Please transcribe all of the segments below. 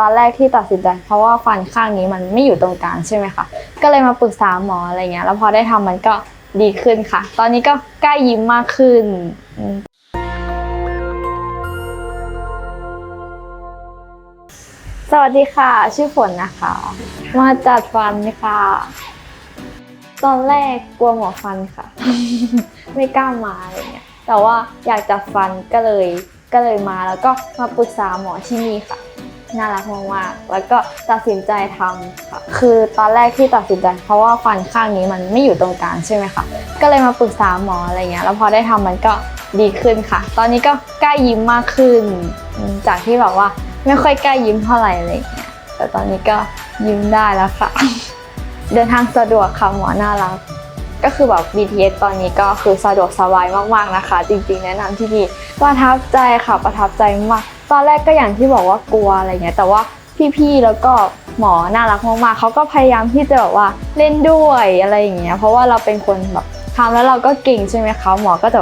ตอนแรกที่ตัดสินใจเพราะว่าฟันข้างนี้มันไม่อยู่ตรงกลางใช่ไหมคะก็เลยมาปรึกษาหมออะไรเงี้ยแล้วพอได้ทำมันก็ดีขึ้นค่ะ ตอนนี้ก็กล้ายิ้มมากขึ้น สวัสดีค่ะ ชื่อฝนนะคะ มาจัดฟันค่ะ ตอนแรกกลัวหมอฟันค่ะ ไม่กล้ามาอะไรเงี้ยแต่ว่าอยากจัดฟันก็เลยก็เลยมาแล้วก็มาปรึกษาหมอที่นี่ค่ะ น่ารักมากๆแล้วก็ตัดสินใจทำค่ะ คือตอนแรกที่ตัดสินใจ เพราะว่าฟันข้างนี้มันไม่อยู่ตรงกลางใช่ไหมคะ ก็เลยมาปรึกษาหมออะไรเงี้ย แล้วพอได้ทำมันก็ดีขึ้นค่ะ ตอนนี้ก็กล้ายิ้มมากขึ้น จากที่แบบว่าไม่ค่อยกล้ายิ้มเท่าไหร่อะไรเงี้ย แต่ตอนนี้ก็ยิ้มได้แล้วค่ะ เดินทางสะดวกค่ะหมอน่ารัก ก็คือแบบ BTS ตอนนี้ก็คือสะดวกสบายมากๆนะคะ จริงๆแนะนำที่นี่ประทับใจค่ะประทับใจมาก ตอนแรกก็อย่างที่บอกว่ากลัวอะไรเงี้ยแต่ว่าพี่ๆแล้วก็หมอน่ารักมากๆเขาก็พยายามที่จะแบบว่าเล่นด้วยอะไรอย่างเงี้ยเพราะว่าเราเป็นคนแบบทำแล้วเราก็เก่งใช่ไหมคะหมอก็จะ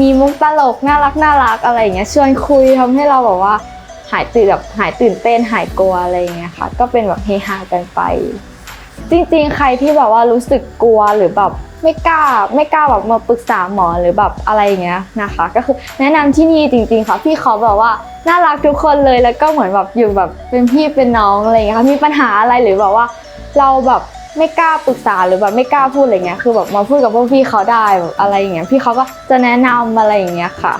มีมุกตลกน่ารักน่ารักอะไรอย่างเงี้ยชวนคุยทำให้เราแบบว่าหายตื่นแบบหายตื่นเต้นหายกลัวอะไรอย่างเงี้ยค่ะก็เป็นแบบเฮฮากันไป จริงๆ ใครที่แบบว่ารู้สึกกลัวหรือแบบไม่กล้าไม่กล้าแบบมาปรึกษาหมอหรือแบบอะไรอย่างเงี้ยนะคะ ก็คือแนะนำที่นี่จริง ๆ ค่ะพี่เขาแบบว่าน่ารักทุกคนเลยแล้วก็เหมือนแบบอยู่แบบเป็นพี่เป็นน้องอะไรอย่างเงี้ยค่ะมีปัญหาอะไรหรือแบบว่า เราแบบไม่กล้าปรึกษาหรือแบบไม่กล้าพูดอะไรเงี้ยคือแบบมาพูดกับพวกพี่เขาได้แบบอะไรอย่างเงี้ยพี่เขาก็จะแนะนำอะไรอย่างเงี้ยค่ะ